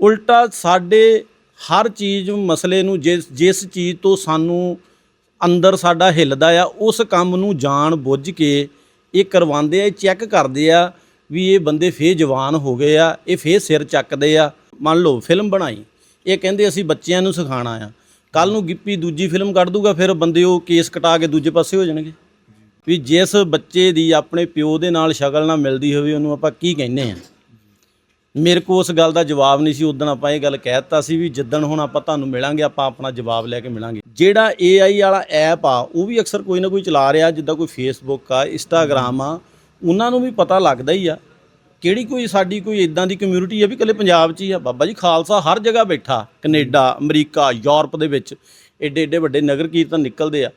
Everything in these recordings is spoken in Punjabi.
ਉਲਟਾ ਸਾਡੇ ਹਰ ਚੀਜ਼ ਮਸਲੇ ਨੂੰ ਜਿਸ ਜਿਸ ਚੀਜ਼ ਤੋਂ ਸਾਨੂੰ ਅੰਦਰ ਸਾਡਾ ਹਿੱਲਦਾ ਆ, ਉਸ ਕੰਮ ਨੂੰ ਜਾਣ ਬੁੱਝ ਕੇ ਇਹ ਕਰਵਾਉਂਦੇ ਆ, ਇਹ ਚੈੱਕ ਕਰਦੇ ਆ ਵੀ ਇਹ ਬੰਦੇ ਫੇਰ ਜਵਾਨ ਹੋ ਗਏ ਆ, ਇਹ ਫੇਰ ਸਿਰ ਚੱਕਦੇ ਆ। ਮੰਨ ਲਓ ਫਿਲਮ ਬਣਾਈ, ਇਹ ਕਹਿੰਦੇ ਅਸੀਂ ਬੱਚਿਆਂ ਨੂੰ ਸਿਖਾਉਣਾ ਆ। ਕੱਲ ਨੂੰ ਗਿੱਪੀ ਦੂਜੀ ਫਿਲਮ ਕੱਢ ਦੂਗਾ, ਫਿਰ ਬੰਦੇ ਉਹ ਕੇਸ ਕਟਾ ਕੇ ਦੂਜੇ ਪਾਸੇ ਹੋ ਜਾਣਗੇ। ਵੀ ਜਿਸ ਬੱਚੇ ਦੀ ਆਪਣੇ ਪਿਓ ਦੇ ਨਾਲ ਸ਼ਕਲ ਨਾ ਮਿਲਦੀ ਹੋਵੇ, ਉਹਨੂੰ ਆਪਾਂ ਕੀ ਕਹਿੰਦੇ ਆ? ਮੇਰੇ ਕੋ ਉਸ ਗੱਲ ਦਾ ਜਵਾਬ ਨਹੀਂ ਸੀ ਉਦੋਂ ਆਪਾਂ ਇਹ ਗੱਲ ਕਹਿ ਦਿੱਤਾ ਸੀ ਵੀ ਜਿੱਦਣ ਹੁਣ ਆਪਾਂ ਤੁਹਾਨੂੰ ਮਿਲਾਂਗੇ, ਆਪਾਂ ਆਪਣਾ ਜਵਾਬ ਲੈ ਕੇ ਮਿਲਾਂਗੇ। ਜਿਹੜਾ AI ਵਾਲਾ ਐਪ ਆ, ਉਹ ਵੀ ਅਕਸਰ ਕੋਈ ਨਾ ਕੋਈ ਚਲਾ ਰਿਹਾ, ਜਿੱਦਾਂ ਕੋਈ ਫੇਸਬੁੱਕ ਆ ਇੰਸਟਾਗ੍ਰਾਮ ਆ, ਉਹਨਾਂ ਨੂੰ ਵੀ ਪਤਾ ਲੱਗਦਾ ਹੀ ਆ। ਕਿਹੜੀ ਕੋਈ ਸਾਡੀ ਕੋਈ ਇਦਾਂ ਦੀ ਕਮਿਊਨਿਟੀ ਆ ਵੀ ਇਕੱਲੇ ਪੰਜਾਬ 'ਚ ਹੀ ਆ? ਬਾਬਾ ਜੀ, ਖਾਲਸਾ ਹਰ ਜਗ੍ਹਾ ਬੈਠਾ, ਕੈਨੇਡਾ, ਅਮਰੀਕਾ, ਯੂਰਪ ਦੇ ਵਿੱਚ। ਏਡੇ ਏਡੇ ਵੱਡੇ ਨਗਰ ਕੀਰਤਨ ਨਿਕਲਦੇ ਆ।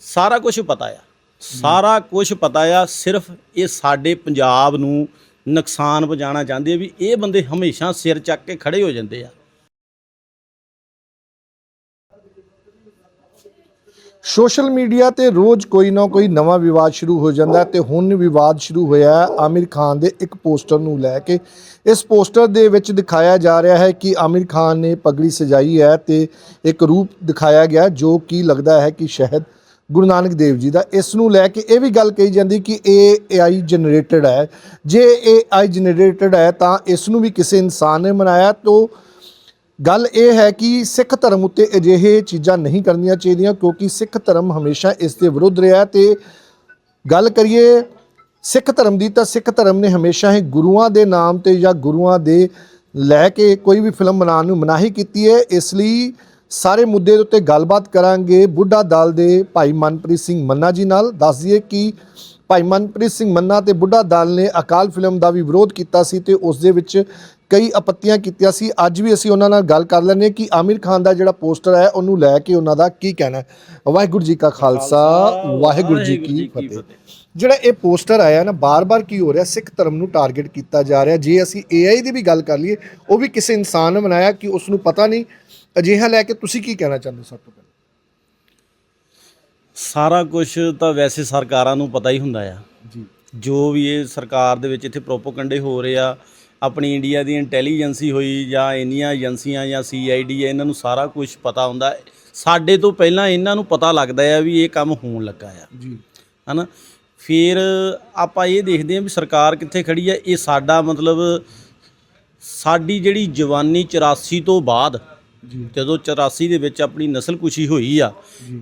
ਸਾਰਾ ਕੁਝ ਪਤਾ ਆ। ਸਾਰਾ ਕੁਝ ਪਤਾ ਆ, ਸਿਰਫ ਇਹ ਸਾਡੇ ਪੰਜਾਬ ਨੂੰ ਨੁਕਸਾਨ ਪਹੁੰਚਾਉਣਾ ਚਾਹੁੰਦੇ ਆ ਵੀ ਇਹ ਬੰਦੇ ਹਮੇਸ਼ਾ ਸਿਰ ਚੱਕ ਕੇ ਖੜੇ ਹੋ ਜਾਂਦੇ ਆ। ਸੋਸ਼ਲ ਮੀਡੀਆ ਤੇ ਰੋਜ਼ ਕੋਈ ਨਾ ਕੋਈ ਨਵਾਂ ਵਿਵਾਦ ਸ਼ੁਰੂ ਹੋ ਜਾਂਦਾ ਹੈ ਤੇ ਹੁਣ ਵਿਵਾਦ ਸ਼ੁਰੂ ਹੋਇਆ ਹੈ। ਆਮਿਰ ਖਾਨ ਦੇ ਇੱਕ ਪੋਸਟਰ ਨੂੰ ਲੈ ਕੇ ਇਸ ਪੋਸਟਰ ਦੇ ਵਿੱਚ ਦਿਖਾਇਆ ਜਾ ਰਿਹਾ ਹੈ ਕਿ ਆਮਿਰ ਖਾਨ ਨੇ ਪਗੜੀ ਸਜਾਈ ਹੈ ਤੇ ਇੱਕ ਰੂਪ ਦਿਖਾਇਆ ਗਿਆ ਜੋ ਕਿ ਲੱਗਦਾ ਹੈ ਕਿ ਸ਼ਾਇਦ ਗੁਰੂ ਨਾਨਕ ਦੇਵ ਜੀ ਦਾ, ਇਸ ਨੂੰ ਲੈ ਕੇ ਇਹ ਵੀ ਗੱਲ ਕਹੀ ਜਾਂਦੀ ਕਿ ਇਹ AI ਜਨਰੇਟਡ ਹੈ। ਜੇ ਇਹ AI ਜਨਰੇਟਡ ਹੈ, ਤਾਂ ਇਸ ਨੂੰ ਵੀ ਕਿਸੇ ਇਨਸਾਨ ਨੇ ਬਣਾਇਆ ਤੋਂ ਗੱਲ ਇਹ ਹੈ ਕਿ ਸਿੱਖ ਧਰਮ ਉੱਤੇ ਅਜਿਹੇ ਚੀਜ਼ਾਂ ਨਹੀਂ ਕਰਨੀਆਂ ਚਾਹੀਦੀਆਂ, ਕਿਉਂਕਿ ਸਿੱਖ ਧਰਮ ਹਮੇਸ਼ਾ ਇਸ ਦੇ ਵਿਰੁੱਧ ਰਿਹਾ ਤੇ ਗੱਲ ਕਰੀਏ ਸਿੱਖ ਧਰਮ ਦੀ, ਤਾਂ ਸਿੱਖ ਧਰਮ ਨੇ ਹਮੇਸ਼ਾ ਹੀ ਗੁਰੂਆਂ ਦੇ ਨਾਮ ਤੇ ਜਾਂ ਗੁਰੂਆਂ ਦੇ ਲੈ ਕੇ ਕੋਈ ਵੀ ਫਿਲਮ ਬਣਾਉਣ ਨੂੰ ਮਨਾਹੀ ਕੀਤੀ ਹੈ। ਇਸ ਲਈ ਸਾਰੇ ਮੁੱਦੇ ਦੇ ਉੱਤੇ ਗੱਲਬਾਤ ਕਰਾਂਗੇ ਬੁੱਢਾ ਦਲ ਦੇ ਭਾਈ ਮਨਪ੍ਰੀਤ ਸਿੰਘ ਮੰਨਾ ਜੀ ਨਾਲ। ਦੱਸ ਦਈਏ ਕਿ ਭਾਈ ਮਨਪ੍ਰੀਤ ਸਿੰਘ ਮੰਨਾ ਤੇ ਬੁੱਢਾ ਦਲ ਨੇ ਅਕਾਲ ਫਿਲਮ ਦਾ ਵੀ ਵਿਰੋਧ ਕੀਤਾ ਸੀ ਤੇ ਉਸ ਦੇ ਵਿੱਚ ਕਈ ਆਪੱਤੀਆਂ ਕੀਤੀਆਂ ਸੀ। ਅੱਜ ਵੀ ਅਸੀਂ ਉਹਨਾਂ ਨਾਲ ਗੱਲ ਕਰ ਲੈਂਦੇ ਹਾਂ ਕਿ ਆਮਿਰ ਖਾਨ ਦਾ ਜਿਹੜਾ ਪੋਸਟਰ ਹੈ ਉਹਨੂੰ ਲੈ ਕੇ ਉਹਨਾਂ ਦਾ ਕੀ ਕਹਿਣਾ ਹੈ। ਵਾਹਿਗੁਰੂ ਜੀ ਕਾ ਖਾਲਸਾ ਵਾਹਿਗੁਰੂ ਜੀ ਕੀ ਫਤਿਹ। ਜਿਹੜਾ ਇਹ ਪੋਸਟਰ ਆਇਆ ਨਾ ਬਾਰ-ਬਾਰ ਕੀ ਹੋ ਰਿਹਾ? ਸਿੱਖ ਧਰਮ ਨੂੰ ਟਾਰਗੇਟ ਕੀਤਾ ਜਾ ਰਿਹਾ। ਜੇ ਅਸੀਂ AI ਦੀ ਵੀ ਗੱਲ ਕਰ ਲਈਏ ਉਹ ਵੀ ਕਿਸੇ ਇਨਸਾਨ ਨੇ ਬਣਾਇਆ ਕਿ ਉਸ ਨੂੰ ਪਤਾ ਨਹੀਂ ਅਜਿਹਾ ਲੈ ਕੇ ਤੁਸੀਂ ਕੀ ਕਹਿਣਾ ਚਾਹੁੰਦੇ ਸਭ ਤੋਂ ਪਹਿਲਾਂ? ਸਾਰਾ ਕੁਝ ਤਾਂ ਵੈਸੇ ਸਰਕਾਰਾਂ ਨੂੰ ਪਤਾ ਹੀ ਹੁੰਦਾ ਆ। ਜੀ। ਜੋ ਵੀ ਇਹ ਸਰਕਾਰ ਦੇ ਵਿੱਚ ਇੱਥੇ ਪ੍ਰੋਪੋਗੰਡੇ ਹੋ ਰਹੇ ਆ ਆਪਣੀ ਇੰਡੀਆ ਦੀ ਇੰਟੈਲੀਜੈਂਸੀ ਹੋਈ ਜਾਂ ਇੰਨੀਆਂ ਏਜੰਸੀਆਂ ਜਾਂ ਸੀਆਈਡੀ ਇਹਨਾਂ ਨੂੰ ਸਾਰਾ ਕੁਝ ਪਤਾ ਹੁੰਦਾ। ਸਾਡੇ ਤੋਂ ਪਹਿਲਾਂ ਇਹਨਾਂ ਨੂੰ ਪਤਾ ਲੱਗਦਾ ਆ ਵੀ ਇਹ ਕੰਮ ਹੋਣ ਲੱਗਾ ਆ। ਜੀ। ਹਨਾ? ਫਿਰ ਆਪਾਂ ਇਹ ਦੇਖਦੇ ਹਾਂ ਵੀ ਸਰਕਾਰ ਕਿੱਥੇ ਖੜੀ ਹੈ ਇਹ ਸਾਡਾ ਮਤਲਬ ਸਾਡੀ ਜਿਹੜੀ ਜਵਾਨੀ 84 ਤੋਂ ਬਾਅਦ ਜਦੋਂ 84 ਦੇ ਵਿੱਚ ਆਪਣੀ ਨਸਲ ਕੁਸ਼ੀ ਹੋਈ ਆ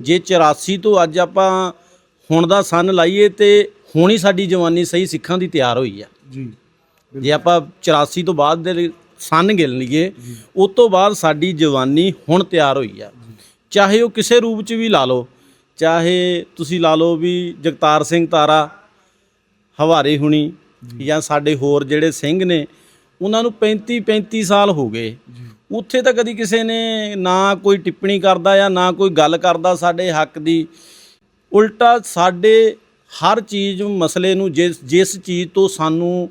ਜੇ। 84 ਤੋਂ ਅੱਜ ਆਪਾਂ ਹੁਣ ਦਾ ਸੰਨ ਲਾਈਏ ਤੇ ਹੁਣ ਹੀ ਸਾਡੀ ਜਵਾਨੀ ਸਹੀ ਸਿੱਖਾਂ ਦੀ ਤਿਆਰ ਹੋਈ ਆ। ਜੀ ਜੇ ਆਪਾਂ 84 ਤੋਂ ਬਾਅਦ ਦੇ ਸੰਨ ਗਿਣ ਲਈਏ ਉਸ ਤੋਂ ਬਾਅਦ ਸਾਡੀ ਜਵਾਨੀ ਹੁਣ ਤਿਆਰ ਹੋਈ ਆ। ਚਾਹੇ ਉਹ ਕਿਸੇ ਰੂਪ 'ਚ ਵੀ ਲਾ ਲਓ ਚਾਹੇ ਤੁਸੀਂ ਲਾ ਲਓ ਵੀ ਜਗਤਾਰ ਸਿੰਘ ਤਾਰਾ ਹਵਾਰੇ ਹੁਣੀ ਜਾਂ। ਸਾਡੇ ਹੋਰ ਜਿਹੜੇ ਸਿੰਘ ਨੇ ਉਹਨਾਂ ਨੂੰ 35 35 ਸਾਲ ਹੋ ਗਏ। ਉੱਥੇ ਤਾਂ ਕਦੀ ਕਿਸੇ ਨੇ ਨਾ ਕੋਈ ਟਿੱਪਣੀ ਕਰਦਾ ਜਾਂ ਨਾ ਕੋਈ ਗੱਲ ਕਰਦਾ ਸਾਡੇ ਹੱਕ ਦੀ। ਉਲਟਾ ਸਾਡੇ ਹਰ ਚੀਜ਼ ਮਸਲੇ ਨੂੰ ਜਿਸ ਜਿਸ ਚੀਜ਼ ਤੋਂ ਸਾਨੂੰ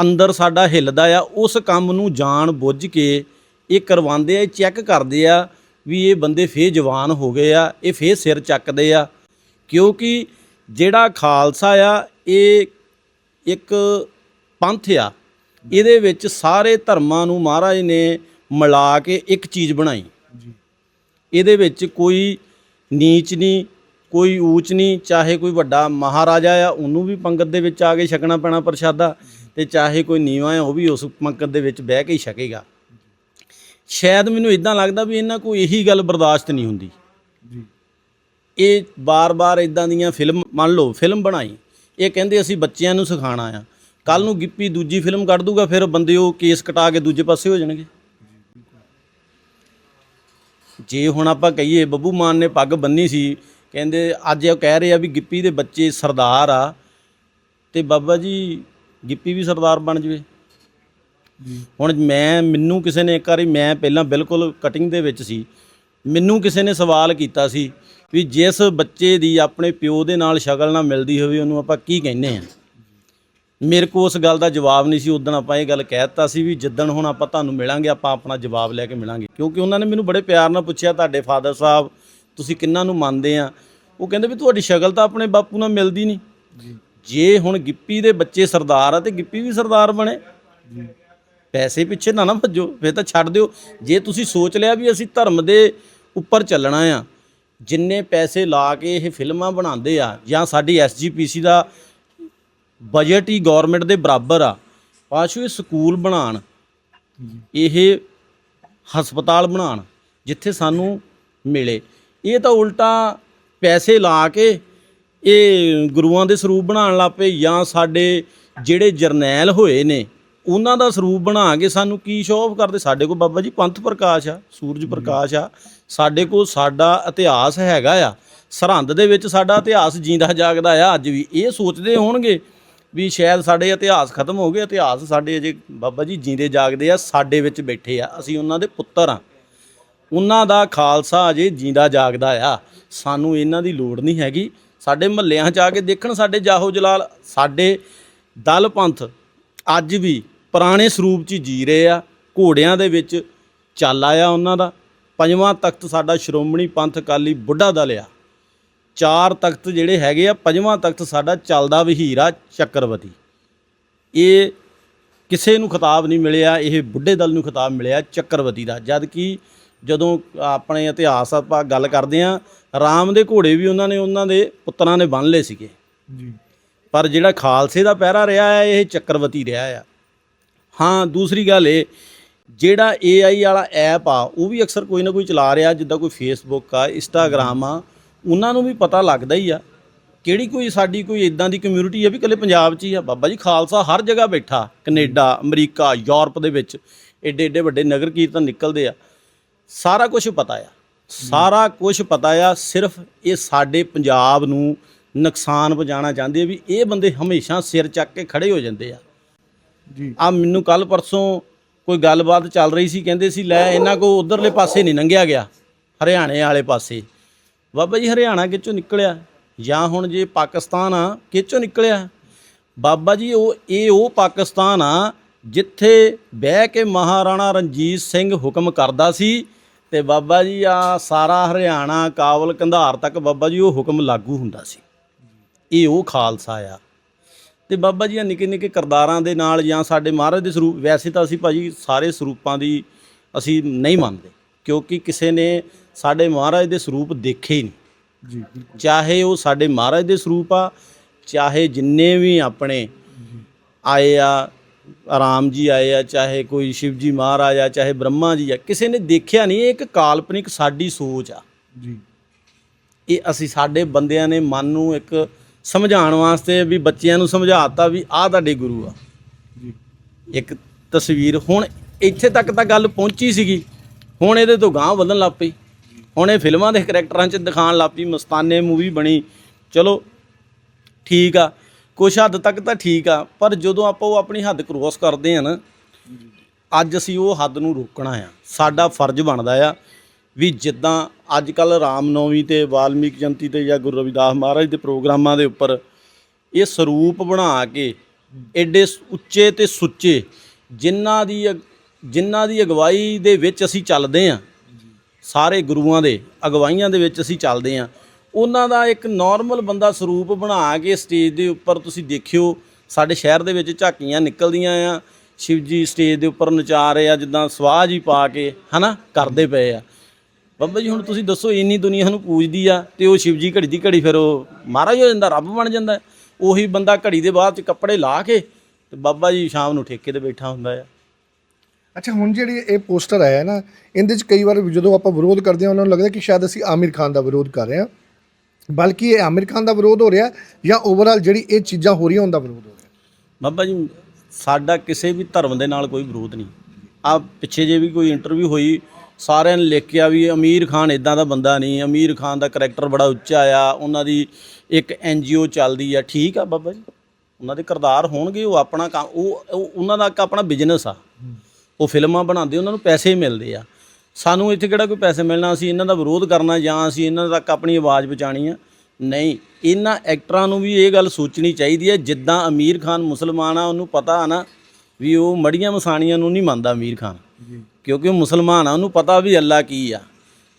ਅੰਦਰ ਸਾਡਾ ਹਿੱਲਦਾ ਆ, ਉਸ ਕੰਮ ਨੂੰ ਜਾਣ ਬੁੱਝ ਕੇ ਇਹ ਕਰਵਾਉਂਦੇ ਆ, ਇਹ ਚੈੱਕ ਕਰਦੇ ਆ ਵੀ ਇਹ ਬੰਦੇ ਫੇਰ ਜਵਾਨ ਹੋ ਗਏ ਆ, ਇਹ ਫੇਰ ਸਿਰ ਚੱਕਦੇ ਆ। ਕਿਉਂਕਿ ਜਿਹੜਾ ਖਾਲਸਾ ਆ, ਇਹ ਇੱਕ ਪੰਥ ਆ। ਇਹਦੇ ਵਿੱਚ ਸਾਰੇ ਧਰਮਾਂ ਨੂੰ ਮਹਾਰਾਜ ਨੇ ਮਿਲਾ ਕੇ ਇੱਕ ਚੀਜ਼ ਬਣਾਈ। ਜੀ। ਇਹਦੇ ਵਿੱਚ ਕੋਈ ਨੀਚ ਨਹੀਂ ਕੋਈ ਊਚ ਨਹੀਂ ਚਾਹੇ ਕੋਈ ਵੱਡਾ ਮਹਾਰਾਜਾ ਆ ਉਹਨੂੰ ਵੀ ਪੰਗਤ ਦੇ ਵਿੱਚ ਆ ਕੇ ਛਕਣਾ ਪੈਣਾ ਪ੍ਰਸ਼ਾਦਾ ਤੇ ਚਾਹੇ ਕੋਈ ਨੀਵਾਂ ਆ ਉਹ ਵੀ ਉਸ ਪੰਗਤ ਦੇ ਵਿੱਚ ਬਹਿ ਕੇ ਹੀ ਛਕੇਗਾ। ਸ਼ਾਇਦ ਮੈਨੂੰ ਇਦਾਂ ਲੱਗਦਾ ਵੀ ਇਹਨਾਂ ਕੋਈ ਇਹੀ ਗੱਲ ਬਰਦਾਸ਼ਤ ਨਹੀਂ ਹੁੰਦੀ। ਜੀ। ਇਹ ਬਾਰ-ਬਾਰ ਇਦਾਂ ਦੀਆਂ ਫਿਲਮ ਮੰਨ ਲਓ ਫਿਲਮ ਬਣਾਈ ਇਹ ਕਹਿੰਦੇ ਅਸੀਂ ਬੱਚਿਆਂ ਨੂੰ ਸਿਖਾਉਣਾ ਆ। ਕੱਲ ਨੂੰ ਗਿੱਪੀ ਦੂਜੀ ਫਿਲਮ ਕੱਢ ਦੂਗਾ ਫਿਰ ਬੰਦੇ ਉਹ ਕੇਸ ਕਟਾ ਕੇ ਦੂਜੇ ਪਾਸੇ ਹੋ ਜਾਣਗੇ। ਜੇ ਹੁਣ ਆਪਾਂ ਕਹੀਏ ਬੱਬੂ ਮਾਨ ਨੇ ਪੱਗ ਬੰਨੀ ਸੀ ਕਹਿੰਦੇ ਅੱਜ ਉਹ ਕਹਿ ਰਹੇ ਆ ਵੀ ਗਿੱਪੀ ਦੇ ਬੱਚੇ ਸਰਦਾਰ ਆ ਤੇ ਬਾਬਾ ਜੀ ਗਿੱਪੀ ਵੀ ਸਰਦਾਰ ਬਣ ਜਵੇ। ਹੁਣ ਮੈਂ ਮੈਨੂੰ ਕਿਸੇ ਨੇ ਇੱਕ ਵਾਰੀ ਮੈਂ ਪਹਿਲਾਂ ਬਿਲਕੁਲ ਕਟਿੰਗ ਦੇ ਵਿੱਚ ਸੀ ਮੈਨੂੰ ਕਿਸੇ ਨੇ ਸਵਾਲ ਕੀਤਾ ਸੀ ਵੀ ਜਿਸ ਬੱਚੇ ਦੀ ਆਪਣੇ ਪਿਓ ਦੇ ਨਾਲ ਸ਼ਕਲ ਨਾ ਮਿਲਦੀ ਹੋਵੇ ਉਹਨੂੰ ਆਪਾਂ ਕੀ ਕਹਿੰਦੇ ਆ? ਮੇਰੇ ਕੋ ਉਸ ਗੱਲ ਦਾ ਜਵਾਬ ਨਹੀਂ ਸੀ ਉਦੋਂ ਆਪਾਂ ਇਹ ਗੱਲ ਕਹਿ ਦਿੱਤਾ ਸੀ ਵੀ ਜਿੱਦਣ ਹੁਣ ਆਪਾਂ ਤੁਹਾਨੂੰ ਮਿਲਾਂਗੇ ਆਪਾਂ ਆਪਣਾ ਜਵਾਬ ਲੈ ਕੇ ਮਿਲਾਂਗੇ। ਕਿਉਂਕਿ ਉਹਨਾਂ ਨੇ ਮੈਨੂੰ ਬੜੇ ਪਿਆਰ ਨਾਲ ਪੁੱਛਿਆ ਤੁਹਾਡੇ ਫਾਦਰ ਸਾਹਿਬ ਤੁਸੀਂ ਕਿੰਨਾਂ ਨੂੰ ਮੰਨਦੇ ਆ? ਉਹ ਕਹਿੰਦੇ ਵੀ ਤੁਹਾਡੀ ਸ਼ਕਲ ਤਾਂ ਆਪਣੇ ਬਾਪੂ ਨਾਲ ਮਿਲਦੀ ਨਹੀਂ। ਜੀ। ਜੇ ਹੁਣ ਗਿੱਪੀ ਦੇ ਬੱਚੇ ਸਰਦਾਰ ਆ ਤੇ ਗਿੱਪੀ ਵੀ ਸਰਦਾਰ ਬਣੇ। ਪੈਸੇ ਪਿੱਛੇ ਨਾ ਨਾ ਭੱਜੋ ਫਿਰ ਤਾਂ ਛੱਡ ਦਿਓ। ਜੇ ਤੁਸੀਂ ਸੋਚ ਲਿਆ ਵੀ ਅਸੀਂ ਧਰਮ ਦੇ ਉੱਪਰ ਚੱਲਣਾ ਆ ਜਿੰਨੇ ਪੈਸੇ ਲਾ ਕੇ ਇਹ ਫਿਲਮਾਂ ਬਣਾਉਂਦੇ ਆ ਜਾਂ ਸਾਡੀ ਐਸਜੀਪੀਸੀ ਦਾ ਬਜਟ ਹੀ ਗਵਰਨਮੈਂਟ ਦੇ ਬਰਾਬਰ ਆ। ਪਾਸ਼ੋ ਇਹ ਸਕੂਲ ਬਣਾਉਣ ਇਹ ਹਸਪਤਾਲ ਬਣਾਉਣ ਜਿੱਥੇ ਸਾਨੂੰ ਮਿਲੇ। ਇਹ ਤਾਂ ਉਲਟਾ ਪੈਸੇ ਲਾ ਕੇ ਇਹ ਗੁਰੂਆਂ ਦੇ ਸਰੂਪ ਬਣਾਉਣ ਲੱਪੇ ਜਾਂ ਸਾਡੇ ਜਿਹੜੇ ਜਰਨੈਲ ਹੋਏ ਨੇ ਉਹਨਾਂ ਦਾ ਸਰੂਪ ਬਣਾ ਕੇ ਸਾਨੂੰ ਕੀ ਸ਼ੋਅ ਕਰਦੇ? ਸਾਡੇ ਕੋਲ ਬਾਬਾ ਜੀ ਪੰਥ ਪ੍ਰਕਾਸ਼ ਆ ਸੂਰਜ ਪ੍ਰਕਾਸ਼ ਆ। ਸਾਡੇ ਕੋਲ ਸਾਡਾ ਇਤਿਹਾਸ ਹੈਗਾ ਆ। ਸਰਹੰਦ ਦੇ ਵਿੱਚ ਸਾਡਾ ਇਤਿਹਾਸ ਜਿੰਦਾ ਜਾਗਦਾ ਆ। ਅੱਜ ਵੀ ਇਹ ਸੋਚਦੇ ਹੋਣਗੇ ਵੀ ਸ਼ਾਇਦ ਸਾਡੇ ਇਤਿਹਾਸ ਖਤਮ ਹੋ ਗਏ, ਇਤਿਹਾਸ ਸਾਡੇ ਅਜੇ ਬਾਬਾ ਜੀ ਜਿੰਦੇ ਜਾਗਦੇ ਆ, ਸਾਡੇ ਵਿੱਚ ਬੈਠੇ ਆ, ਅਸੀਂ ਉਹਨਾਂ ਦੇ ਪੁੱਤਰ ਆ। ਉਹਨਾਂ ਦਾ ਖਾਲਸਾ ਅਜੇ ਜਿੰਦਾ ਜਾਗਦਾ ਆ। ਸਾਨੂੰ ਇਹਨਾਂ ਦੀ ਲੋੜ ਨਹੀਂ ਹੈਗੀ। ਸਾਡੇ ਮਹੱਲਿਆਂ 'ਚ ਆ ਕੇ ਦੇਖਣ ਸਾਡੇ ਜਾਹੋ ਜਲਾਲ, ਸਾਡੇ ਦਲ ਪੰਥ ਅੱਜ ਵੀ ਪੁਰਾਣੇ ਸਰੂਪ 'ਚ ਜੀ ਰਹੇ ਆ, ਘੋੜਿਆਂ ਦੇ ਵਿੱਚ ਚੱਲ ਆਇਆ ਉਹਨਾਂ ਦਾ। ਪੰਜਵਾਂ ਤਖਤ ਸਾਡਾ ਸ਼੍ਰੋਮਣੀ ਪੰਥ ਅਕਾਲੀ ਬੁੱਢਾ ਦਲ ਆ। ਚਾਰ ਤਖਤ ਜਿਹੜੇ ਹੈਗੇ ਆ ਪੰਜਵਾਂ ਤਖਤ ਸਾਡਾ ਚੱਲਦਾ ਵਹੀਰਾ ਚੱਕਰਵਤੀ। ਇਹ ਕਿਸੇ ਨੂੰ ਖਿਤਾਬ ਨਹੀਂ ਮਿਲਿਆ ਇਹ ਬੁੱਢੇ ਦਲ ਨੂੰ ਖਿਤਾਬ ਮਿਲਿਆ ਚੱਕਰਵਤੀ ਦਾ। ਜਦ ਕਿ ਜਦੋਂ ਆਪਣੇ ਇਤਿਹਾਸ ਆਪਾਂ ਗੱਲ ਕਰਦੇ ਆ ਰਾਮ ਦੇ ਘੋੜੇ ਵੀ ਉਹਨਾਂ ਨੇ ਉਹਨਾਂ ਦੇ ਪੁੱਤਰਾਂ ਨੇ ਬੰਨ ਲਏ ਸੀਗੇ। ਜੀ। ਪਰ ਜਿਹੜਾ ਖਾਲਸੇ ਦਾ ਪਹਿਰਾ ਰਿਹਾ ਹੈ ਇਹ ਚੱਕਰਵਤੀ ਰਿਹਾ ਆ। ਹਾਂ ਦੂਸਰੀ ਗੱਲ ਇਹ ਜਿਹੜਾ AI ਵਾਲਾ ਐਪ ਆ ਉਹ ਵੀ ਅਕਸਰ ਕੋਈ ਨਾ ਕੋਈ ਚਲਾ ਰਿਹਾ ਜਿੱਦਾਂ ਕੋਈ ਫੇਸਬੁੱਕ ਆ ਇੰਸਟਾਗ੍ਰਾਮ ਆ ਉਹਨਾਂ ਨੂੰ ਵੀ ਪਤਾ ਲੱਗਦਾ ਹੀ ਆ। ਕਿਹੜੀ ਕੋਈ ਸਾਡੀ ਕੋਈ ਇਦਾਂ ਦੀ ਕਮਿਊਨਿਟੀ ਆ ਵੀ ਇਕੱਲੇ ਪੰਜਾਬ 'ਚ ਹੀ ਆ। ਬਾਬਾ ਜੀ ਖਾਲਸਾ ਹਰ ਜਗ੍ਹਾ ਬੈਠਾ ਕੈਨੇਡਾ ਅਮਰੀਕਾ ਯੂਰਪ ਦੇ ਵਿੱਚ। ਏਡੇ ਏਡੇ ਵੱਡੇ ਨਗਰ ਕੀਰਤਨ ਨਿਕਲਦੇ ਆ। ਸਾਰਾ ਕੁਝ ਪਤਾ ਆ। ਸਾਰਾ ਕੁਝ ਪਤਾ ਆ। ਸਿਰਫ ਇਹ ਸਾਡੇ ਪੰਜਾਬ ਨੂੰ ਨੁਕਸਾਨ ਪਹੁੰਚਾਉਣਾ ਚਾਹੁੰਦੇ ਆ ਵੀ ਇਹ ਬੰਦੇ ਹਮੇਸ਼ਾ ਸਿਰ ਚੱਕ ਕੇ ਖੜੇ ਹੋ ਜਾਂਦੇ ਆ। ਜੀ। ਆ ਮੈਨੂੰ ਕੱਲ ਪਰਸੋਂ ਕੋਈ ਗੱਲਬਾਤ ਚੱਲ ਰਹੀ ਸੀ ਕਹਿੰਦੇ ਸੀ ਲੈ ਇਹਨਾਂ ਕੋ ਉਧਰਲੇ ਪਾਸੇ ਨਹੀਂ ਲੰਘਿਆ ਗਿਆ। ਹਰਿਆਣੇ ਵਾਲੇ ਪਾਸੇ। ਬਾਬਾ ਜੀ ਹਰਿਆਣਾ ਕਿੱਚੋਂ ਨਿਕਲਿਆ? ਜਾਂ ਹੁਣ ਜੇ ਪਾਕਿਸਤਾਨ ਆ, ਕਿੱਚੋਂ ਨਿਕਲਿਆ? ਬਾਬਾ ਜੀ, ਉਹ, ਇਹ ਉਹ ਪਾਕਿਸਤਾਨ ਆ ਜਿੱਥੇ ਬਹਿ ਕੇ ਮਹਾਰਾਣਾ ਰਣਜੀਤ ਸਿੰਘ ਹੁਕਮ ਕਰਦਾ ਸੀ ਤੇ ਬਾਬਾ ਜੀ ਆ ਸਾਰਾ ਹਰਿਆਣਾ ਕਾਬਲ ਕੰਧਾਰ ਤੱਕ ਬਾਬਾ ਜੀ ਉਹ ਹੁਕਮ ਲਾਗੂ ਹੁੰਦਾ ਸੀ। ਇਹ ਉਹ ਖਾਲਸਾ ਆ। ਤੇ ਬਾਬਾ ਜੀ ਆ ਨਿੱਕੇ ਨਿੱਕੇ ਕਰਦਾਰਾਂ ਦੇ ਨਾਲ ਜਾਂ ਸਾਡੇ ਮਹਾਰਾਜ ਦੇ ਸਰੂਪ, ਵੈਸੇ ਤਾਂ ਅਸੀਂ ਭਾਜੀ ਸਾਰੇ ਸਰੂਪਾਂ ਦੀ ਅਸੀਂ ਨਹੀਂ ਮੰਨਦੇ। ਕਿਉਂਕਿ ਕਿਸੇ ਨੇ ਸਾਡੇ ਮਹਾਰਾਜ ਦੇ ਸਰੂਪ ਦੇਖੇ ਹੀ ਨਹੀਂ। ਜੀ ਚਾਹੇ ਉਹ ਸਾਡੇ ਮਹਾਰਾਜ ਦੇ ਸਰੂਪ ਆ ਚਾਹੇ ਜਿੰਨੇ ਵੀ ਆਪਣੇ ਆਏ ਆ ਰਾਮ ਜੀ ਆਏ ਆ ਚਾਹੇ ਕੋਈ ਸ਼ਿਵ ਜੀ ਮਹਾਰਾਜ ਆ ਚਾਹੇ ਬ੍ਰਹਮਾ ਜੀ ਆ ਕਿਸੇ ਨੇ ਦੇਖਿਆ ਨਹੀਂ ਇਹ ਇੱਕ ਕਾਲਪਨਿਕ ਸਾਡੀ ਸੋਚ ਆ। ਜੀ। ਇਹ ਅਸੀਂ ਸਾਡੇ ਬੰਦਿਆਂ ਨੇ ਮਨ ਨੂੰ ਇੱਕ ਸਮਝਾਉਣ ਵਾਸਤੇ ਵੀ ਬੱਚਿਆਂ ਨੂੰ ਸਮਝਾਤਾ ਵੀ ਆਹ ਤੁਹਾਡੇ ਗੁਰੂ ਆ। ਜੀ। ਇੱਕ ਤਸਵੀਰ ਹੁਣ ਇੱਥੇ ਤੱਕ ਤਾਂ ਗੱਲ ਪਹੁੰਚੀ ਸੀਗੀ। ਹੁਣ ਇਹਦੇ ਤੋਂ ਗਾਂਹ ਵਧਣ ਲੱਗ ਪਈ। ਹੁਣ ਇਹ ਫਿਲਮਾਂ ਦੇ ਕਰੈਕਟਰਾਂ 'ਚ ਦਿਖਾਉਣ ਲੱਗ ਪਈ, ਮਸਤਾਨੇ ਮੂਵੀ ਬਣੀ। ਚਲੋ, ਠੀਕ ਆ। ਕੁਛ ਹੱਦ ਤੱਕ ਤਾਂ ਠੀਕ ਆ, ਪਰ ਜਦੋਂ ਆਪਾਂ ਉਹ ਆਪਣੀ ਹੱਦ ਕ੍ਰੋਸ ਕਰਦੇ ਆ ਨਾ, ਅੱਜ ਅਸੀਂ ਉਹ ਹੱਦ ਨੂੰ ਰੋਕਣਾ ਆ। ਸਾਡਾ ਫਰਜ਼ ਬਣਦਾ ਆ ਵੀ ਜਿੱਦਾਂ ਅੱਜ ਕੱਲ ਰਾਮਨੌਮੀ ਤੇ ਵਾਲਮੀਕ ਜਯੰਤੀ ਤੇ ਜਾਂ ਗੁਰੂ ਰਵਿਦਾਸ ਮਹਾਰਾਜ ਦੇ ਪ੍ਰੋਗਰਾਮਾਂ ਦੇ ਉੱਪਰ ਇਹ ਸਰੂਪ ਬਣਾ ਕੇ, ਐਡੇ ਉੱਚੇ ਤੇ ਸੁੱਚੇ ਜਿਨ੍ਹਾਂ ਦੀ ਅਗ- ਜਿਨ੍ਹਾਂ ਦੀ ਅਗਵਾਈ ਦੇ ਵਿੱਚ ਅਸੀਂ ਚੱਲਦੇ ਆਂ ਸਾਰੇ ਗੁਰੂਆਂ ਦੇ ਅਗਵਾਈਆਂ ਦੇ ਵਿੱਚ ਅਸੀਂ ਚੱਲਦੇ ਆਂ ਉਹਨਾਂ ਦਾ ਇੱਕ ਨਾਰਮਲ ਬੰਦਾ ਸਰੂਪ ਬਣਾ ਕੇ ਸਟੇਜ ਦੇ ਉੱਪਰ ਤੁਸੀਂ ਦੇਖਿਓ, ਸਾਡੇ ਸ਼ਹਿਰ ਦੇ ਵਿੱਚ ਝਾਕੀਆਂ ਨਿਕਲਦੀਆਂ ਆ, ਸ਼ਿਵਜੀ ਸਟੇਜ ਦੇ ਉੱਪਰ ਨਚਾ ਰਹੇ ਆ, ਜਿੱਦਾਂ ਸਵਾਹ ਜੀ ਪਾ ਕੇ, ਹਨਾ, ਕਰਦੇ ਪਏ ਆ। ਬਾਬਾ ਜੀ, ਹੁਣ ਤੁਸੀਂ ਦੱਸੋ, ਇੰਨੀ ਦੁਨੀਆ ਨੂੰ ਪੂਜਦੀ ਆ ਤੇ ਉਹ ਸ਼ਿਵ ਜੀ ਘੜੀ ਦੀ ਘੜੀ ਫਿਰ ਉਹ ਮਹਾਰਾਜ ਹੋ ਜਾਂਦਾ, ਰੱਬ ਬਣ ਜਾਂਦਾ। ਉਹੀ ਬੰਦਾ ਘੜੀ ਦੇ ਬਾਅਦ ਚ ਕੱਪੜੇ ਲਾ ਕੇ ਤੇ ਬਾਬਾ ਜੀ ਸ਼ਾਮ ਨੂੰ ਠੇਕੇ ਤੇ ਬੈਠਾ ਹੁੰਦਾ ਆ। ਅੱਛਾ, ਹੁਣ ਜਿਹੜੀ ਇਹ ਪੋਸਟਰ ਆਇਆ ਨਾ, ਇਹਦੇ 'ਚ ਕਈ ਵਾਰ ਜਦੋਂ ਆਪਾਂ ਵਿਰੋਧ ਕਰਦੇ ਹਾਂ, ਉਹਨਾਂ ਨੂੰ ਲੱਗਦਾ ਕਿ ਸ਼ਾਇਦ ਅਸੀਂ ਆਮਿਰ ਖਾਨ ਦਾ ਵਿਰੋਧ ਕਰ ਰਹੇ ਹਾਂ। ਬਲਕਿ ਇਹ ਆਮਿਰ ਖਾਨ ਦਾ ਵਿਰੋਧ ਹੋ ਰਿਹਾ ਜਾਂ ਓਵਰਆਲ ਜਿਹੜੀ ਇਹ ਚੀਜ਼ਾਂ ਹੋ ਰਹੀਆਂ, ਉਹਦਾ ਵਿਰੋਧ ਹੋ ਰਿਹਾ। ਬਾਬਾ ਜੀ, ਸਾਡਾ ਕਿਸੇ ਵੀ ਧਰਮ ਦੇ ਨਾਲ ਕੋਈ ਵਿਰੋਧ ਨਹੀਂ। ਆ ਪਿੱਛੇ ਜੇ ਵੀ ਕੋਈ ਇੰਟਰਵਿਊ ਹੋਈ, ਸਾਰਿਆਂ ਨੇ ਲਿਖਿਆ ਵੀ ਅਮੀਰ ਖਾਨ ਇਦਾਂ ਦਾ ਬੰਦਾ ਨਹੀਂ, ਅਮੀਰ ਖਾਨ ਦਾ ਕਰੈਕਟਰ ਬੜਾ ਉੱਚਾ ਆ, ਉਹਨਾਂ ਦੀ ਇੱਕ ਐਨਜੀਓ ਚੱਲਦੀ ਆ, ਠੀਕ ਆ ਬਾਬਾ ਜੀ? ਉਹਨਾਂ ਦੇ ਕਿਰਦਾਰ ਹੋਣਗੇ, ਉਹ ਆਪਣਾ ਕੰਮ, ਉਹ, ਉਹ- ਉਹਨਾਂ ਦਾ ਇੱਕ ਆਪਣਾ ਬਿਜ਼ਨਸ ਆ। ਉਹ ਫਿਲਮਾਂ ਬਣਾਉਂਦੇ ਉਹਨਾਂ ਨੂੰ ਪੈਸੇ ਮਿਲਦੇ ਆ। ਸਾਨੂੰ ਇੱਥੇ ਕਿਹੜਾ ਕੋਈ ਪੈਸੇ ਮਿਲਣਾ? ਅਸੀਂ ਇਹਨਾਂ ਦਾ ਵਿਰੋਧ ਕਰਨਾ ਜਾਂ ਅਸੀਂ ਇਹਨਾਂ ਤੱਕ ਆਪਣੀ ਆਵਾਜ਼ ਪਹੁੰਚਾਉਣੀ ਆ? ਨਹੀਂ ਇਹਨਾਂ ਐਕਟਰਾਂ ਨੂੰ ਵੀ ਇਹ ਗੱਲ ਸੋਚਣੀ ਚਾਹੀਦੀ ਹੈ ਜਿੱਦਾਂ ਅਮੀਰ ਖਾਨ ਮੁਸਲਮਾਨ ਆ ਉਹਨੂੰ ਪਤਾ ਆ ਨਾ ਵੀ ਉਹ ਮੜੀਆਂ ਮਸਾਣੀਆਂ ਨੂੰ ਨਹੀਂ ਮੰਨਦਾ ਅਮੀਰ ਖਾਨ। ਕਿਉਂਕਿ ਉਹ ਮੁਸਲਮਾਨ ਆ ਉਹਨੂੰ ਪਤਾ ਵੀ ਅੱਲਾ ਕੀ ਆ।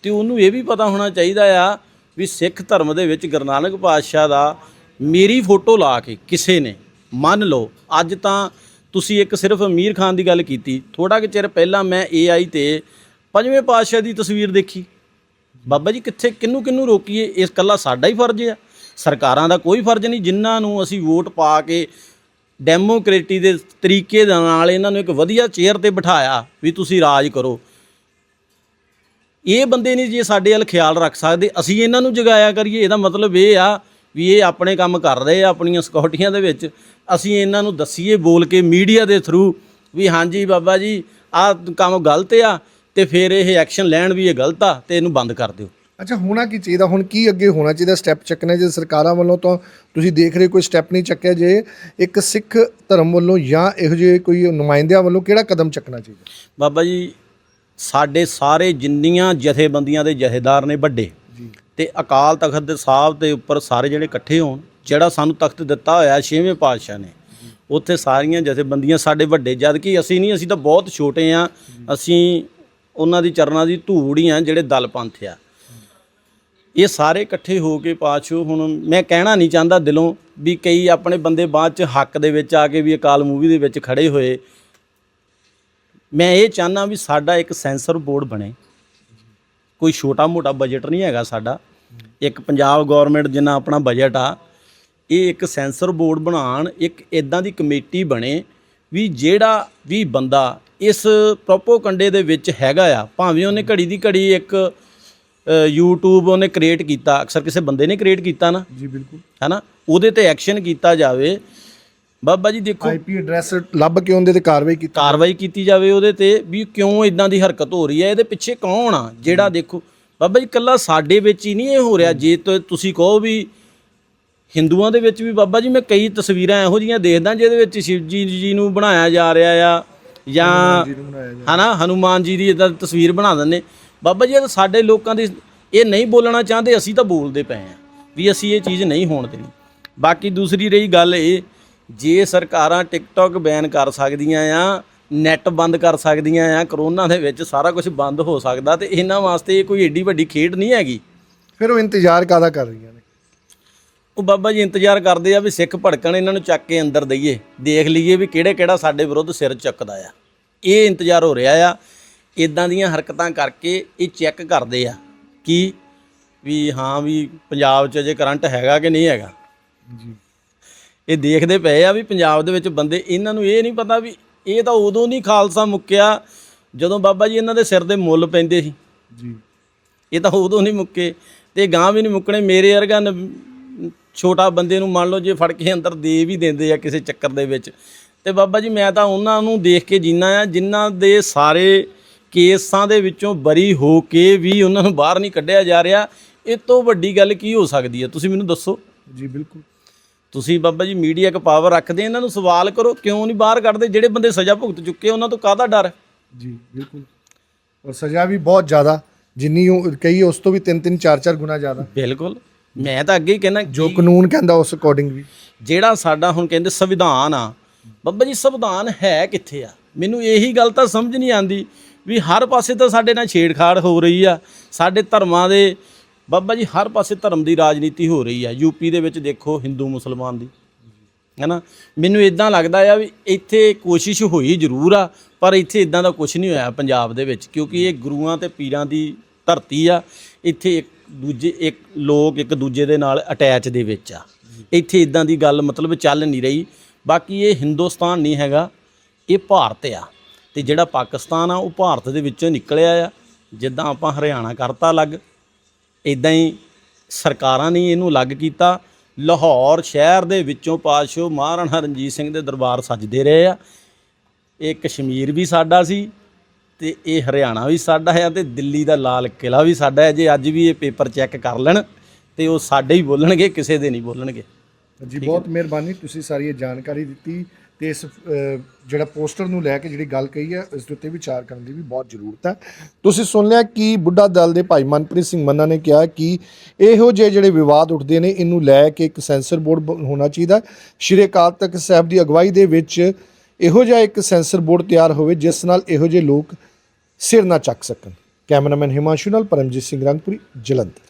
ਤੇ ਉਹਨੂੰ ਇਹ ਵੀ ਪਤਾ ਹੋਣਾ ਚਾਹੀਦਾ ਆ ਵੀ ਸਿੱਖ ਧਰਮ ਦੇ ਵਿੱਚ ਗੁਰੂ ਨਾਨਕ ਪਾਤਸ਼ਾਹ ਦਾ ਮੇਰੀ ਫੋਟੋ ਲਾ ਕੇ ਕਿਸੇ ਨੇ ਮੰਨ ਲਓ ਅੱਜ ਤਾਂ ਤੁਸੀਂ ਇੱਕ ਸਿਰਫ ਅਮੀਰ ਖਾਨ ਦੀ ਗੱਲ ਕੀਤੀ ਥੋੜਾ ਕਿ ਚਿਰ ਪਹਿਲਾਂ ਮੈਂ AI ਤੇ ਪੰਜਵੇਂ ਪਾਤਸ਼ਾਹ ਦੀ ਤਸਵੀਰ ਦੇਖੀ। ਬਾਬਾ ਜੀ ਕਿੱਥੇ ਕਿੰਨੂੰ ਕਿੰਨੂੰ ਰੋਕੀਏ? ਇਸ ਕੱਲਾ ਸਾਡਾ ਹੀ ਫਰਜ਼ ਆ। ਸਰਕਾਰਾਂ ਦਾ ਕੋਈ ਫਰਜ਼ ਨਹੀਂ, ਜਿਨ੍ਹਾਂ ਨੂੰ ਅਸੀਂ ਵੋਟ ਪਾ ਕੇ ਡੈਮੋਕ੍ਰੇਟੀ ਦੇ ਤਰੀਕੇ ਦੇ ਨਾਲ ਇਹਨਾਂ ਨੂੰ ਇੱਕ ਵਧੀਆ ਚੇਅਰ ਤੇ ਬਿਠਾਇਆ ਵੀ ਤੁਸੀਂ ਰਾਜ ਕਰੋ। ਇਹ ਬੰਦੇ ਨਹੀਂ ਜੇ ਸਾਡੇ ਵੱਲ ਖਿਆਲ ਰੱਖ ਸਕਦੇ, ਅਸੀਂ ਇਹਨਾਂ ਨੂੰ ਜਗਾਇਆ ਕਰੀਏ। ਇਹਦਾ ਮਤਲਬ ਇਹ ਆ ਵੀ ਇਹ ਆਪਣੇ ਕੰਮ ਕਰ ਰਹੇ ਆ ਆਪਣੀਆਂ ਸਿਕਿਉਰਟੀਆਂ ਦੇ ਵਿੱਚ ਅਸੀਂ ਇਹਨਾਂ ਨੂੰ ਦੱਸੀਏ ਬੋਲ ਕੇ ਮੀਡੀਆ ਦੇ ਥਰੂ ਵੀ ਹਾਂਜੀ ਬਾਬਾ ਜੀ ਆਹ ਕੰਮ ਗਲਤ ਆ ਤੇ ਫਿਰ ਇਹ ਐਕਸ਼ਨ ਲੈਣ ਵੀ ਇਹ ਗਲਤ ਆ ਤੇ ਇਹਨੂੰ ਬੰਦ ਕਰ ਦਿਓ। ਅੱਛਾ ਹੋਣਾ ਕੀ ਚਾਹੀਦਾ? ਹੁਣ ਕੀ ਅੱਗੇ ਹੋਣਾ ਚਾਹੀਦਾ ਸਟੈਪ ਚੱਕਣੇ? ਜੇ ਸਰਕਾਰਾਂ ਵੱਲੋਂ ਤਾਂ ਤੁਸੀਂ ਦੇਖ ਰਹੇ ਕੋਈ ਸਟੈਪ ਨਹੀਂ ਚੱਕਿਆ ਜੇ ਇੱਕ ਸਿੱਖ ਧਰਮ ਵੱਲੋਂ ਜਾਂ ਇਹੋ ਜਿਹੇ ਕੋਈ ਨੁਮਾਇੰਦਿਆਂ ਵੱਲੋਂ ਕਿਹੜਾ ਕਦਮ ਚੱਕਣਾ ਚਾਹੀਦਾ? ਬਾਬਾ ਜੀ ਸਾਡੇ ਸਾਰੇ ਜਿੰਨੀਆਂ ਜਥੇਬੰਦੀਆਂ ਦੇ ਜਥੇਦਾਰ ਨੇ ਵੱਡੇ ਤੇ ਅਕਾਲ ਤਖਤ ਦੇ ਸਾਹਿਬ ਦੇ ਉੱਪਰ ਸਾਰੇ ਜਿਹੜੇ ਇਕੱਠੇ ਹੋਣ, ਜਿਹੜਾ ਸਾਨੂੰ ਤਖਤ ਦਿੱਤਾ ਹੋਇਆ ਛੇਵੇਂ ਪਾਤਸ਼ਾਹ ਨੇ, ਉੱਥੇ ਸਾਰੀਆਂ ਜਥੇਬੰਦੀਆਂ ਸਾਡੇ ਵੱਡੇ ਜਦ ਕਿ ਅਸੀਂ ਨਹੀਂ, ਅਸੀਂ ਤਾਂ ਬਹੁਤ ਛੋਟੇ ਆ ਅਸੀਂ ਉਹਨਾਂ ਦੀ ਚਰਨਾਂ ਦੀ ਧੂੜ ਹੀ ਆ ਜਿਹੜੇ ਦਲ ਪੰਥ ਆ। ਇਹ ਸਾਰੇ ਇਕੱਠੇ ਹੋ ਕੇ ਪਾਛੋ ਹੁਣ ਮੈਂ ਕਹਿਣਾ ਨਹੀਂ ਚਾਹੁੰਦਾ ਦਿਲੋਂ ਵੀ ਕਈ ਆਪਣੇ ਬੰਦੇ ਬਾਅਦ ਚ ਹੱਕ ਦੇ ਵਿੱਚ ਆ ਕੇ ਵੀ ਅਕਾਲ ਮੂਵੀ ਦੇ ਵਿੱਚ ਖੜੇ ਹੋਏ। ਮੈਂ ਇਹ ਚਾਹਨਾ ਵੀ ਸਾਡਾ ਇੱਕ ਸੈਂਸਰ ਬੋਰਡ ਬਣੇ। ਕੋਈ ਛੋਟਾ ਮੋਟਾ ਬਜਟ ਨਹੀਂ ਹੈਗਾ ਸਾਡਾ। ਇੱਕ ਪੰਜਾਬ ਗਵਰਨਮੈਂਟ ਜਿੰਨਾ ਆਪਣਾ ਬਜਟ ਆ ਇਹ ਇੱਕ ਸੈਂਸਰ ਬੋਰਡ ਬਣਾਉਣ ਇੱਕ ਇਦਾਂ ਦੀ ਕਮੇਟੀ ਬਣੇ ਵੀ ਜਿਹੜਾ ਵੀ ਬੰਦਾ ਇਸ ਪ੍ਰੋਪੋਗੰਡੇ ਦੇ ਵਿੱਚ ਹੈਗਾ ਆ ਭਾਵੇਂ ਉਹਨੇ ਘੜੀ ਦੀ ਘੜੀ ਇੱਕ YouTube ਉਹਨੇ ਕ੍ਰੀਏਟ ਕੀਤਾ ਅਕਸਰ ਕਿਸੇ ਬੰਦੇ ਨੇ ਕ੍ਰੀਏਟ ਕੀਤਾ ਨਾ। ਜੀ ਬਿਲਕੁਲ। ਹੈਨਾ? ਉਹਦੇ ਤੇ ਐਕਸ਼ਨ ਕੀਤਾ ਜਾਵੇ ਬਾਬਾ ਜੀ ਦੇਖੋ ਆਈਪੀ ਐਡਰੈਸ ਲੱਭ ਕੇ ਉਹਦੇ ਤੇ ਕਾਰਵਾਈ ਕੀਤੀ ਕਾਰਵਾਈ ਕੀਤੀ ਜਾਵੇ ਉਹਦੇ ਤੇ ਵੀ ਕਿਉਂ ਇਦਾਂ ਦੀ ਹਰਕਤ ਹੋ ਰਹੀ ਹੈ ਇਹਦੇ ਪਿੱਛੇ ਕੌਣ ਆ? ਜਿਹੜਾ ਦੇਖੋ ਬਾਬਾ ਜੀ ਕੱਲਾ ਸਾਡੇ ਵਿੱਚ ਹੀ ਨਹੀਂ ਇਹ ਹੋ ਰਿਹਾ। ਜੇ ਤੁਸੀਂ ਕਹੋ ਵੀ ਹਿੰਦੂਆਂ ਦੇ ਵਿੱਚ ਵੀ ਬਾਬਾ ਜੀ ਮੈਂ ਕਈ ਤਸਵੀਰਾਂ ਇਹੋ ਜੀਆਂ ਦੇਖਦਾ ਜਿਹਦੇ ਵਿੱਚ ਸ਼ਿਵ ਜੀ ਜੀ ਨੂੰ ਬਣਾਇਆ ਜਾ ਰਿਹਾ ਆ ਜਾਂ ਹਨਾ ਹਨੂਮਾਨ ਜੀ ਦੀ ਇਦਾਂ ਤਸਵੀਰ ਬਣਾ ਦਿੰਦੇ। ਬਾਬਾ ਜੀ ਇਹ ਸਾਡੇ ਲੋਕਾਂ ਦੀ ਇਹ ਨਹੀਂ ਬੋਲਣਾ ਚਾਹੁੰਦੇ ਅਸੀਂ ਤਾਂ ਬੋਲਦੇ ਪਏ ਆ ਵੀ ਅਸੀਂ ਇਹ ਚੀਜ਼ ਨਹੀਂ ਹੋਣ ਦੇਣੀ। ਬਾਕੀ ਦੂਸਰੀ ਰਹੀ ਗੱਲ ਇਹ ਜੇ ਸਰਕਾਰਾਂ ਟਿਕਟੌਕ ਬੈਨ ਕਰ ਸਕਦੀਆਂ ਆ ਨੈਟ ਬੰਦ ਕਰ ਸਕਦੀਆਂ ਆ ਕਰੋਨਾ ਦੇ ਵਿੱਚ ਸਾਰਾ ਕੁਝ ਬੰਦ ਹੋ ਸਕਦਾ ਤੇ ਇਹਨਾਂ ਵਾਸਤੇ ਇਹ ਕੋਈ ਏਡੀ ਵੱਡੀ ਖੇਡ ਨਹੀਂ ਹੈਗੀ। ਫਿਰ ਉਹ ਇੰਤਜ਼ਾਰ ਕਾਦਾ ਕਰ ਰਹੀਆਂ ਨੇ? ਉਹ ਬਾਬਾ ਜੀ ਇੰਤਜ਼ਾਰ ਕਰਦੇ ਆ ਵੀ ਸਿੱਖ ਭੜਕਣ ਇਹਨਾਂ ਨੂੰ ਚੱਕ ਕੇ ਅੰਦਰ ਦਈਏ। ਦੇਖ ਲਈਏ ਵੀ ਕਿਹੜੇ ਕਿਹੜਾ ਸਾਡੇ ਵਿਰੁੱਧ ਸਿਰ ਚੱਕਦਾ ਆ। ਇਹ ਇੰਤਜ਼ਾਰ ਹੋ ਰਿਹਾ ਆ। ਇਦਾਂ ਦੀਆਂ ਹਰਕਤਾਂ ਕਰਕੇ ਇਹ ਚੈੱਕ ਕਰਦੇ ਆ ਕਿ ਵੀ ਹਾਂ ਵੀ ਪੰਜਾਬ 'ਚ ਅਜੇ ਕਰੰਟ ਹੈਗਾ ਕਿ ਨਹੀਂ ਹੈਗਾ। ਜੀ। ਇਹ ਦੇਖਦੇ ਪਏ ਆ ਵੀ ਪੰਜਾਬ ਦੇ ਵਿੱਚ ਬੰਦੇ ਇਹਨਾਂ ਨੂੰ ਇਹ ਨਹੀਂ ਪਤਾ ਵੀ ਇਹ ਤਾਂ ਉਦੋਂ ਨਹੀਂ ਖਾਲਸਾ ਮੁੱਕਿਆ ਜਦੋਂ ਬਾਬਾ ਜੀ ਇਹਨਾਂ ਦੇ ਸਿਰ ਦੇ ਮੁੱਲ ਪੈਂਦੇ ਸੀ। ਜੀ। ਇਹ ਤਾਂ ਉਦੋਂ ਨਹੀਂ ਮੁੱਕੇ ਤੇ ਗਾਂ ਵੀ ਨਹੀਂ ਮੁੱਕਣੇ। ਮੇਰੇ ਵਰਗਾ ਛੋਟਾ ਬੰਦੇ ਨੂੰ ਮੰਨ ਲਓ ਜੇ ਫੜ ਕੇ ਅੰਦਰ ਦੇ ਵੀ ਦਿੰਦੇ ਆ ਕਿਸੇ ਚੱਕਰ ਦੇ ਵਿੱਚ। ਤੇ ਬਾਬਾ ਜੀ ਮੈਂ ਤਾਂ ਉਹਨਾਂ ਨੂੰ ਦੇਖ ਕੇ ਜਿੰਨਾ ਆ ਜਿਨ੍ਹਾਂ ਦੇ ਸਾਰੇ ਕੇਸਾਂ ਦੇ ਵਿੱਚੋਂ ਬਰੀ ਹੋ ਕੇ ਵੀ ਉਹਨਾਂ ਨੂੰ ਬਾਹਰ ਨਹੀਂ ਕੱਢਿਆ ਜਾ ਰਿਹਾ। ਇਹ ਤੋਂ ਵੱਡੀ ਗੱਲ ਕੀ ਹੋ ਸਕਦੀ ਹੈ ਤੁਸੀਂ ਮੈਨੂੰ ਦੱਸੋ। ਜੀ ਬਿਲਕੁਲ। ਤੁਸੀਂ ਬਾਬਾ ਜੀ ਮੀਡੀਆ 'ਕ ਪਾਵਰ ਰੱਖਦੇ ਇਹਨਾਂ ਨੂੰ ਸਵਾਲ ਕਰੋ ਕਿਉਂ ਨਹੀਂ ਬਾਹਰ ਕੱਢਦੇ? ਜਿਹੜੇ ਬੰਦੇ ਸਜ਼ਾ ਭੁਗਤ ਚੁੱਕੇ ਉਹਨਾਂ ਤੋਂ ਕਾਹਦਾ ਡਰ? ਜੀ ਬਿਲਕੁਲ। ਔਰ ਸਜ਼ਾ ਵੀ ਬਹੁਤ ਜ਼ਿਆਦਾ ਜਿੰਨੀ ਕਈ ਉਸ ਤੋਂ ਵੀ ਤਿੰਨ ਤਿੰਨ ਚਾਰ ਚਾਰ ਗੁਣਾ ਜ਼ਿਆਦਾ। ਬਿਲਕੁਲ। ਮੈਂ ਤਾਂ ਅੱਗੇ ਹੀ ਕਹਿਣਾ ਜੋ ਕਾਨੂੰਨ ਕਹਿੰਦਾ ਉਸ ਅਕੋਰਡਿੰਗ ਵੀ। ਜਿਹੜਾ ਸਾਡਾ ਹੁਣ ਕਹਿੰਦੇ ਸੰਵਿਧਾਨ ਆ ਬੱਬਾ ਜੀ ਸੰਵਿਧਾਨ ਹੈ ਕਿੱਥੇ ਆ? ਮੈਨੂੰ ਇਹੀ ਗੱਲ ਤਾਂ ਸਮਝ ਨਹੀਂ ਆਂਦੀ ਵੀ ਹਰ ਪਾਸੇ ਤਾਂ ਸਾਡੇ ਨਾਲ ਛੇੜਖਾੜ ਹੋ ਰਹੀ ਆ ਸਾਡੇ ਧਰਮਾਂ ਦੇ ਬਾਬਾ ਜੀ, ਹਰ ਪਾਸੇ ਧਰਮ ਦੀ ਰਾਜਨੀਤੀ ਹੋ ਰਹੀ ਆ। ਯੂਪੀ ਦੇ ਵਿੱਚ ਦੇਖੋ, ਹਿੰਦੂ, ਮੁਸਲਮਾਨ ਦੀ। ਹੈਨਾ? ਮੈਨੂੰ ਇਦਾਂ ਲੱਗਦਾ ਆ ਵੀ ਇੱਥੇ ਕੋਸ਼ਿਸ਼ ਹੋਈ ਜ਼ਰੂਰ ਆ, ਪਰ ਇੱਥੇ ਇਦਾਂ ਦਾ ਕੁਝ ਨਹੀਂ ਹੋਇਆ ਪੰਜਾਬ ਦੇ ਵਿੱਚ, ਕਿਉਂਕਿ ਇਹ ਗੁਰੂਆਂ ਤੇ ਪੀਰਾਂ ਦੀ ਧਰਤੀ ਆ। ਇੱਥੇ ਇੱਕ ਦੂਜੇ, ਇੱਕ ਲੋਕ ਇੱਕ ਦੂਜੇ ਦੇ ਨਾਲ ਅਟੈਚ ਦੇ ਵਿੱਚ ਆ। ਇੱਥੇ ਇਦਾਂ ਦੀ ਗੱਲ ਮਤਲਬ ਚੱਲ ਨਹੀਂ ਰਹੀ। ਬਾਕੀ ਇਹ ਹਿੰਦੁਸਤਾਨ ਨਹੀਂ ਹੈਗਾ, ਇਹ ਭਾਰਤ ਆ। ਤੇ ਜਿਹੜਾ ਪਾਕਿਸਤਾਨ ਆ, ਉਹ ਭਾਰਤ ਦੇ ਵਿੱਚੋਂ ਨਿਕਲਿਆ ਆ। ਜਿੱਦਾਂ ਆਪਾਂ ਹਰਿਆਣਾ ਕਰਤਾ ਅਲੱਗ ਇਦਾਂ ਹੀ ਸਰਕਾਰਾਂ ਨੇ ਇਹਨੂੰ ਅਲੱਗ ਕੀਤਾ। ਲਾਹੌਰ ਸ਼ਹਿਰ ਦੇ ਵਿੱਚੋਂ ਪਾਤਸ਼ਾਹ ਮਹਾਰਾਣਾ ਰਣਜੀਤ ਸਿੰਘ ਦੇ ਦਰਬਾਰ ਸੱਜਦੇ ਰਹੇ ਆ। ਇਹ ਕਸ਼ਮੀਰ ਵੀ ਸਾਡਾ ਸੀ ਤੇ ਇਹ ਹਰਿਆਣਾ ਵੀ ਸਾਡਾ ਹੈ ਤੇ ਦਿੱਲੀ ਦਾ ਲਾਲ ਕਿਲਾ ਵੀ ਸਾਡਾ ਹੈ ਜੇ ਅੱਜ ਵੀ ਇਹ ਪੇਪਰ ਚੈੱਕ ਕਰ ਲੈਣ ਤੇ ਉਹ ਸਾਡੇ ਹੀ ਬੋਲਣਗੇ, ਕਿਸੇ ਦੇ ਨਹੀਂ ਬੋਲਣਗੇ। ਜੀ, ਬਹੁਤ ਮਿਹਰਬਾਨੀ। ਤੁਸੀਂ ਸਾਰੀ ਇਹ ਜਾਣਕਾਰੀ ਦਿੱਤੀ। ਤੇ ਇਸ ਜਿਹੜਾ ਪੋਸਟਰ ਨੂੰ ਲੈ ਕੇ ਜਿਹੜੀ ਗੱਲ ਕਹੀ ਹੈ, ਇਸ ਦੇ ਉੱਤੇ ਵਿਚਾਰ ਕਰਨ ਦੀ ਵੀ ਬਹੁਤ ਜ਼ਰੂਰਤ ਹੈ। ਤੁਸੀਂ ਸੁਣ ਲਿਆ ਕਿ ਬੁੱਢਾ ਦਲ ਦੇ ਭਾਈ ਮਨਪ੍ਰੀਤ ਸਿੰਘ ਮੰਨਾ ਨੇ ਕਿਹਾ ਕਿ ਇਹੋ ਜਿਹੇ ਜਿਹੜੇ ਵਿਵਾਦ ਉੱਠਦੇ ਨੇ, ਇਹਨੂੰ ਲੈ ਕੇ ਇੱਕ ਸੈਂਸਰ ਬੋਰਡ ਬ- ਹੋਣਾ ਚਾਹੀਦਾ। ਸ਼੍ਰੀ ਅਕਾਲ ਤਖਤ ਸਾਹਿਬ ਦੀ ਅਗਵਾਈ ਦੇ ਵਿੱਚ ਇਹੋ ਜਿਹਾ ਇੱਕ ਸੈਂਸਰ ਬੋਰਡ ਤਿਆਰ ਹੋਵੇ, ਜਿਸ ਨਾਲ ਇਹੋ ਜਿਹੇ ਲੋਕ ਸਿਰ ਨਾ ਚੱਕ ਸਕਣ। ਕੈਮਰਾਮੈਨ ਹਿਮਾਂਸ਼ੂ ਨਾਲ ਪਰਮਜੀਤ ਸਿੰਘ ਰੰਗਪੁਰੀ, ਜਲੰਧਰ।